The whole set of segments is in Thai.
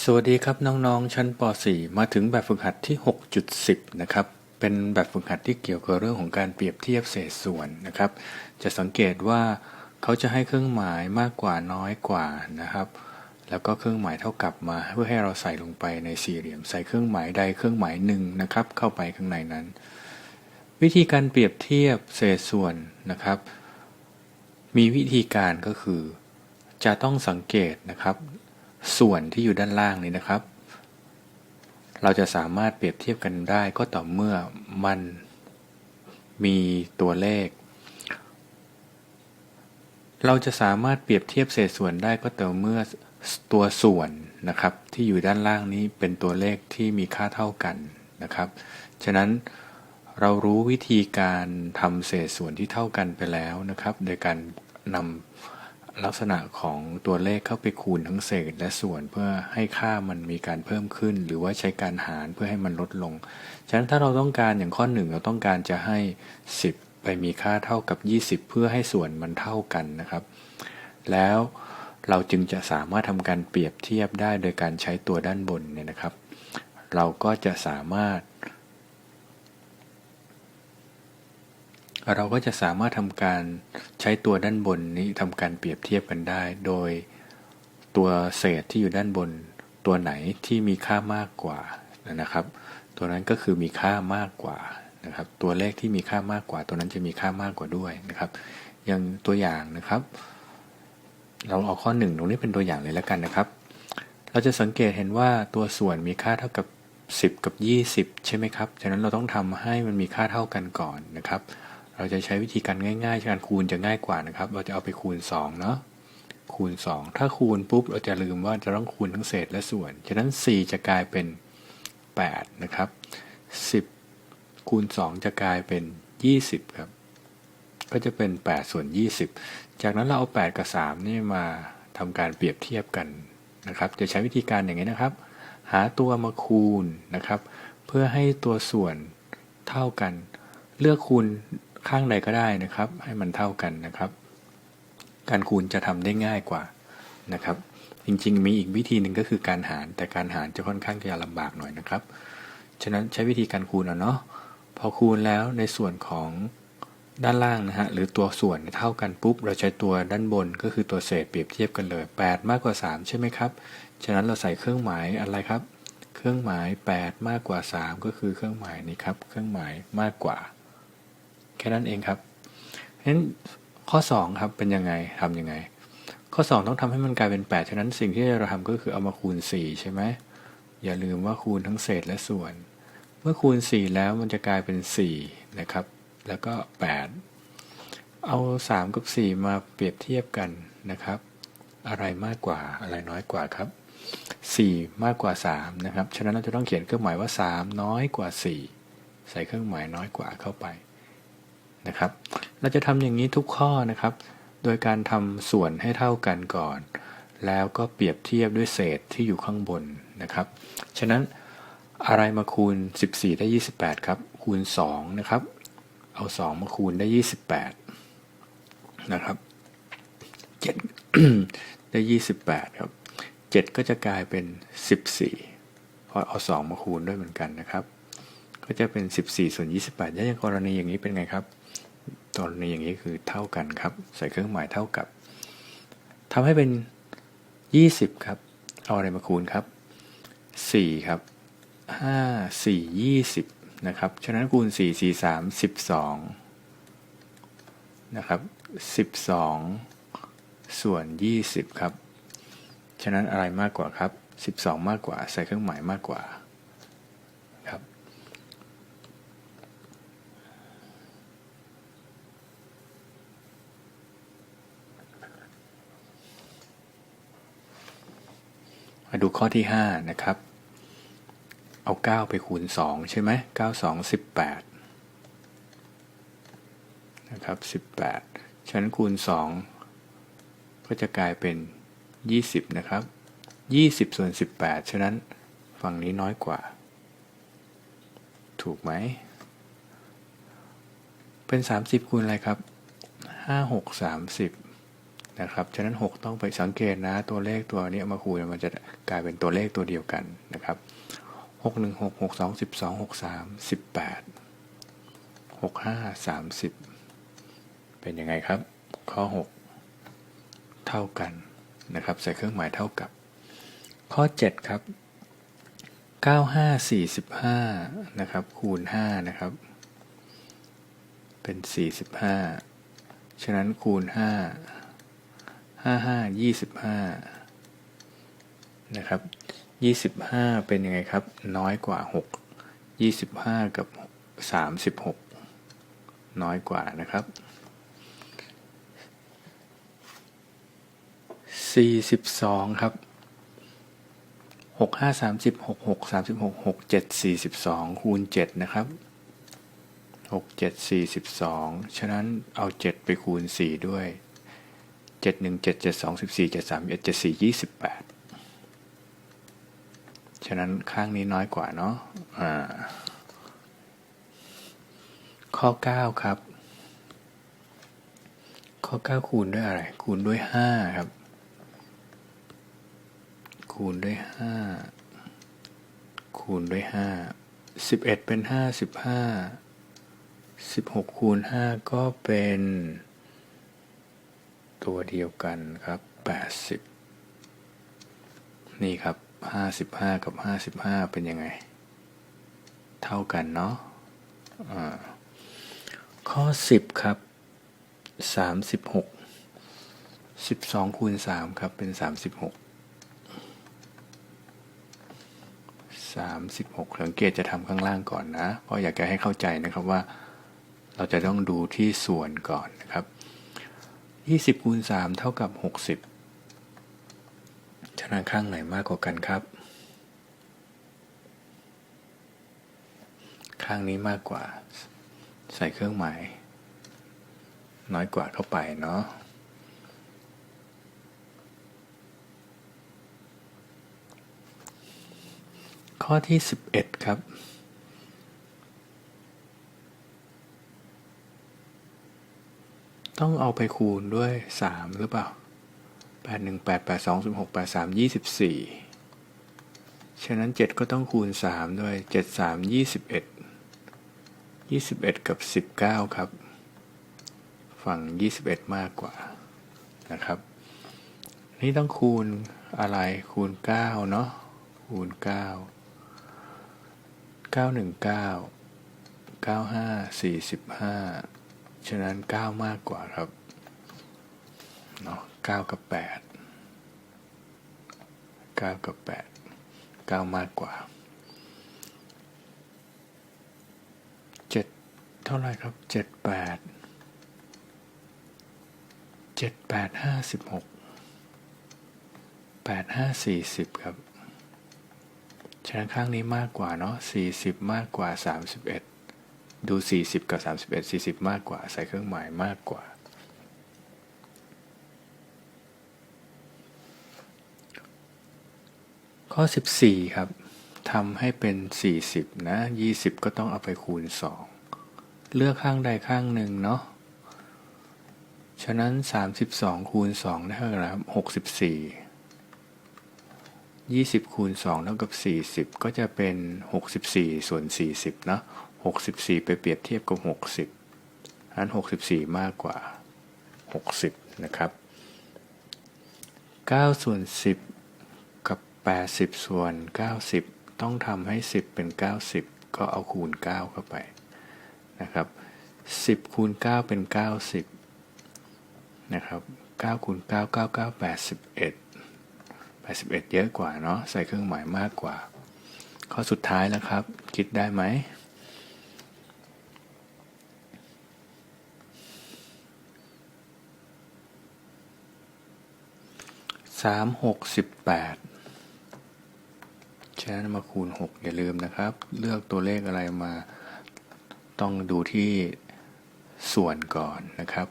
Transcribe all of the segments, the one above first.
สวัสดีครับน้องๆ ชั้นป .4 มาถึงแบบฝึกหัดที่ 6.10 นะครับ เป็นแบบฝึกหัดที่เกี่ยวกับเรื่องของการเปรียบเทียบเศษส่วนนะครับ จะสังเกตว่าเขาจะให้เครื่องหมายมากกว่าน้อยกว่านะครับ แล้วก็เครื่องหมายเท่ากับมาเพื่อให้เราใส่ลงไปในสี่เหลี่ยม ใส่เครื่องหมายใดเครื่องหมายหนึ่งนะครับ เข้าไปข้างในนั้น วิธีการเปรียบเทียบเศษส่วนนะครับ มีวิธีการก็คือ จะต้องสังเกตนะครับ ส่วนที่อยู่ด้านล่างนี้นะครับ เราจะสามารถเปรียบเทียบกันได้ก็ต่อเมื่อมันมีตัวเลข เราจะสามารถเปรียบเทียบเศษส่วนได้ก็ต่อเมื่อตัวส่วนนะครับ ที่อยู่ด้านล่างนี้เป็นตัวเลขที่มีค่าเท่ากันนะครับ ฉะนั้นเรารู้วิธีการทำเศษส่วนที่เท่ากันไปแล้วนะครับ โดยการนำ ลักษณะของตัวเลขเข้าไปคูณทั้งเศษและส่วนเพื่อให้ค่ามันมีการเพิ่มขึ้น หรือว่าใช้การหารเพื่อให้มันลดลง ฉะนั้นถ้าเราต้องการอย่างข้อหนึ่งเราต้องการจะให้ 10 ไปมีค่าเท่ากับ 20 เพื่อให้ส่วนมันเท่ากันนะครับ แล้วเราจึงจะสามารถทำการเปรียบเทียบได้โดยการใช้ตัวด้านบนเนี่ยนะครับ เราก็จะสามารถ เราก็จะสามารถทำการใช้ตัวด้านบนนี้ทำการเปรียบเทียบกันได้ โดยตัวเศษที่อยู่ด้านบน ตัวไหนที่มีค่ามากกว่านะครับ ตัวนั้นก็คือมีค่ามากกว่านะครับ ตัวเลขที่มีค่ามากกว่า ตัวนั้นจะมีค่ามากกว่าด้วยนะครับ อย่างตัวอย่างนะครับ เราเอาข้อหนึ่งตรงนี้เป็นตัวอย่างเลยแล้วกันนะครับ เราจะสังเกตเห็นว่าตัวส่วนมีค่าเท่ากับ 10 กับ 20 ใช่ไหมครับฉะนั้นเราต้องทำให้มันมีค่าเท่ากันก่อนนะครับ เราจะใช้วิธีการง่ายๆการคูณจะง่ายกว่านะครับ เราจะเอาไปคูณ2เนาะคูณ 2 ถ้าคูณปุ๊บเราจะลืมว่าจะต้องคูณทั้งเศษและส่วน ฉะนั้น 4 จะกลายเป็น 8 นะครับ 10 คูณ 2 จะกลายเป็น 20 ครับ ก็จะเป็น 8 ส่วน 20 จากนั้นเราเอา 8 กับ 3 นี่มาทำการเปรียบเทียบกันนะครับ จะใช้วิธีการอย่างนี้นะครับ หาตัวมาคูณนะครับ เพื่อให้ตัวส่วนเท่ากัน เลือกคูณ ข้างใดก็ได้นะครับ ให้มันเท่ากันนะครับ การคูณจะทำได้ง่ายกว่านะครับ จริงๆ มีอีกวิธีหนึ่งก็คือการหารแต่การหารจะค่อนข้างจะลำบากหน่อยนะครับ ฉะนั้นใช้วิธีการคูณเอาเนาะพอคูณแล้วในส่วนของด้านล่างนะฮะหรือตัวส่วนเท่ากันปุ๊บ เราใช้ตัวด้านบนก็คือตัวเศษเปรียบเทียบกันเลย 8 มากกว่า 3 ใช่ไหมครับ ฉะนั้นเราใส่เครื่องหมายอะไรครับ เครื่องหมาย 8 มากกว่า 3 ก็คือเครื่องหมายนี้ครับ เครื่องหมายมากกว่า ค่นั้นเองครับฉะนั้นข้อ 2 ครับเป็นยังไงทำยังไง ข้อ 2 ต้องทำให้มันกลายเป็น 8 ฉะนั้นสิ่งที่เราทำก็คือเอามาคูณ 4 ใช่ไหมอย่าลืมว่าคูณทั้งเศษและส่วน เมื่อคูณ 4 แล้วมันจะกลายเป็น 4 นะครับ แล้วก็ 8 เอา 3 กับ 4 มาเปรียบเทียบกันนะครับ อะไรมากกว่าอะไรน้อยกว่าครับ 4 มากกว่า 3 นะครับ ฉะนั้นเราจะต้องเขียนเครื่องหมายว่า 3 น้อยกว่า 4 ใส่เครื่องหมายน้อยกว่าเข้าไป นะครับ เราจะทำอย่างนี้ทุกข้อนะครับ โดยการทำส่วนให้เท่ากันก่อน แล้วก็เปรียบเทียบด้วยเศษที่อยู่ข้างบนนะครับ ฉะนั้นอะไรมาคูณ 14 ได้ 28 ครับ คูณ 2 นะครับ เอา 2 มาคูณได้ 28 นะครับ 7 ได้ 28 ครับ 7 ก็จะกลายเป็น 14 เพราะเอา 2 มาคูณด้วยเหมือนกันนะครับ ก็จะเป็น 14 ส่วน 28 ถ้าอย่างกรณีอย่างนี้เป็นไงครับ กรณีอย่างนี้คือเท่ากันครับ ใส่เครื่องหมายเท่ากับทำให้เป็น 20 ครับ เอาอะไรมาคูณครับ 4 ครับ 5 4 20 นะครับ ฉะนั้นคูณ 4 4 3 12 นะครับ 12 ส่วน 20 ครับ ฉะนั้นอะไรมากกว่าครับ 12 มากกว่า ใส่เครื่องหมายมากกว่า มาดูข้อที่ 5 นะครับ เอา 9 ไปคูณ 2 ใช่ไหม9 2 18 นะครับ 18ฉะนั้นคูณ 2 ก็จะกลายเป็น 20 นะครับ 20 ส่วน 18 ฉะนั้นฝั่งนี้น้อยกว่า ถูกไหม เป็น 30 คูณอะไรครับ 5 6 30 นะครับ ฉะนั้น 6 ต้องไปสังเกตนะตัวเลขตัวนี้มาคูณมันจะกลายเป็นตัวเลขตัวเดียวกันนะครับ 6 1 6 6 2 12 6 3 18 6 5 30 เป็นยังไงครับ ข้อ 6 เท่ากันนะครับ ใส่เครื่องหมายเท่ากับ ข้อ 7 ครับ 95 45 นะครับ คูณ 5 นะครับ เป็น 45 ฉะนั้นคูณ 5 55 25นะครับ25 เป็นยังไงครับ น้อยกว่า 6 25 กับ 36 น้อยกว่านะครับ 42 ครับหกห้าสามสิบหกหกสามสิบหกหกเจ็ดสี่สิบสองคูณเจ็ดนะครับหกเจ็ดสี่สิบสองฉะนั้นเอาเจ็ดไปคูณสี่ด้วย เจ็ดหนึ่งเจ็ดเจ็ดสองสิบสี่เจ็ดสามเจ็ดสี่ยี่สิบแปดฉะนั้นข้างนี้น้อยกว่าเนาะข้อเก้าครับ ข้อเก้าคูณด้วยอะไร คูณด้วยห้าครับ คูณด้วยห้าคูณด้วยห้าสิบเอ็ดเป็นห้าสิบห้าสิบหกคูณห้าก็เป็น ตัวเดียวกันครับแปดสิบนี่ครับห้าสิบห้ากับห้าสิบห้าเป็นยังไง เท่ากันเนาะอ่าข้อสิบครับสามสิบหกสิบสองคูณสามครับ เป็นสามสิบหกสามสิบหกสังเกตจะทำข้างล่างก่อนนะ เพราะอยากจะให้เข้าใจนะครับว่า เราจะต้องดูที่ส่วนก่อนนะครับ ยี่สิบคูณสามเท่ากับหกสิบฉะนั้นข้างไหนมากกว่ากันครับ ข้างนี้มากกว่า ใส่เครื่องหมาย น้อยกว่าเข้าไปเนาะข้อที่ 11 ครับ ต้องเอาไปคูณด้วย 3 หรือเปล่า 8 1 8 8 2 16 8 3 24 ฉะนั้น 7 ก็ต้องคูณ 3 ด้วย 7 3 21 21 กับ 19 ครับ ฝั่ง 21 มากกว่านะครับ นี่ต้องคูณอะไรคูณ 9 เนาะคูณ 9 919 95 45 ฉะนั้นเก้ามากกว่าครับเนาะเก้ากับแปดเก้ากับแปดเก้ามากกว่าเจ็ดเท่าไหรครับเจ็ดแปดเจ็ดแปดห้าสิบหกแปดห้าสี่สิบครับ ฉะนั้นข้างนี้มากกว่าเนาะ40 มากกว่า 31 ดู 40 กับ 31 40 มากกว่า ใส่เครื่องหมายมากกว่า ข้อ 14 ครับทำให้เป็น 40 นะ 20 ก็ต้องเอาไปคูณ 2 เลือกข้างใดข้างหนึ่งเนาะ ฉะนั้น 32 คูณ 2 ได้เท่าไหร่ครับ 64 20 คูณ 2 เท่ากับ 40 ก็จะเป็น 64 ส่วน 40 เนาะ 64 ไปเปรียบเทียบกับ 60อัน64 มากกว่า 60 นะครับ9ส่วน10 กับ 80 ส่วน 90 ต้องทำให้ 10 เป็น 90 ก็เอาคูณ 9 เข้าไปนะครับ 10 คูณ 9 เป็น 90 นะครับ9คูณ9 9 9 81 81 เยอะกว่าเนาะใส่เครื่องหมายมากกว่า ข้อสุดท้ายแล้วครับ คิดได้ไหม สามหกสิบแปดฉะนั้นมาคูณ 6 อย่าลืมนะครับ เลือกตัวเลขอะไรมา ต้องดูที่ส่วนก่อนนะครับ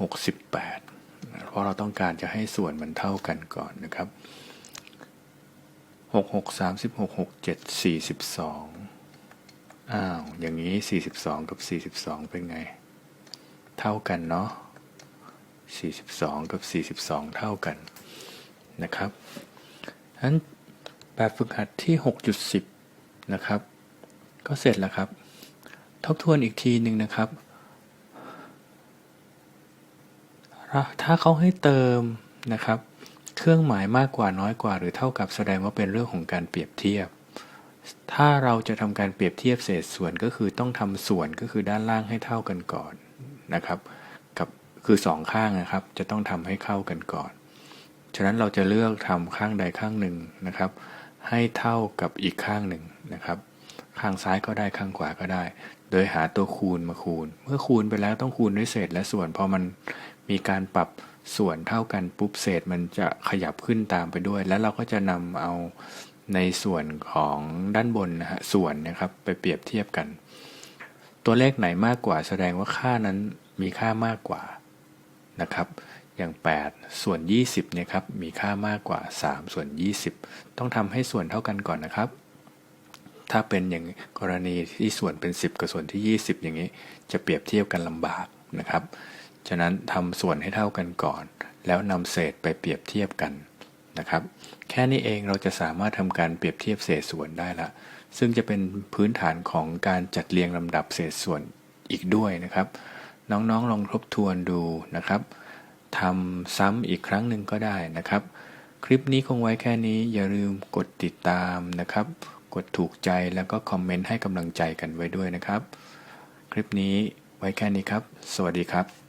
368เพราะเราต้องการจะให้ส่วนมันเท่ากันก่อนนะครับ 6 6 36 6 7 42 อ้าว อย่างนี้ 42 กับ 42 เป็นไง เท่ากันเนาะ 42 กับ 42 เท่ากันนะครับฉะนั้นแบบฝึกหัดที่ 6.10 นะครับ ก็เสร็จแล้วครับ ทบทวนอีกทีหนึ่งนะครับ ถ้าเขาให้เติมนะครับ เครื่องหมายมากกว่าน้อยกว่า หรือเท่ากับแสดงว่าเป็นเรื่องของการเปรียบเทียบ ถ้าเราจะทำการเปรียบเทียบเศษส่วนก็คือต้องทำส่วนก็คือด้านล่างให้เท่ากันก่อนนะครับกับ คือสองข้างนะครับ จะต้องทำให้เข้ากันก่อน ฉะนั้นเราจะเลือกทำข้างใดข้างหนึ่งนะครับ ให้เท่ากับอีกข้างหนึ่งนะครับ ข้างซ้ายก็ได้ข้างขวาก็ได้ โดยหาตัวคูณมาคูณ เมื่อคูณไปแล้วต้องคูณด้วยเศษและส่วนพอมันมีการปรับส่วนเท่ากันปุ๊บเศษมันจะขยับขึ้นตามไปด้วย แล้วเราก็จะนำเอาในส่วนของด้านบนนะฮะส่วนนะครับไปเปรียบเทียบกัน ตัวเลขไหนมากกว่าแสดงว่าค่านั้นมีค่ามากกว่า นะครับ อย่าง 8 ส่วน 20เนี่ยครับมีค่ามากกว่า 3 ส่วน 20 ต้องทำให้ส่วนเท่ากันก่อนนะครับ ถ้าเป็นอย่างกรณีที่ส่วนเป็น 10 กับส่วนที่ 20 อย่างนี้ จะเปรียบเทียบกันลำบากนะครับ ฉะนั้นทำส่วนให้เท่ากันก่อน แล้วนำเศษไปเปรียบเทียบกันนะครับ แค่นี้เองเราจะสามารถทำการเปรียบเทียบเศษส่วนได้ละซึ่งจะเป็นพื้นฐานของการจัดเรียงลำดับเศษส่วนอีกด้วยนะครับ น้องๆลองทบทวนดูนะครับทำซ้ำอีกครั้งหนึ่งก็ได้นะครับ คลิปนี้คงไว้แค่นี้อย่าลืมกดติดตามนะครับ กดถูกใจแล้วก็คอมเมนต์ให้กำลังใจกันไว้ด้วยนะครับ คลิปนี้ไว้แค่นี้ครับ สวัสดีครับ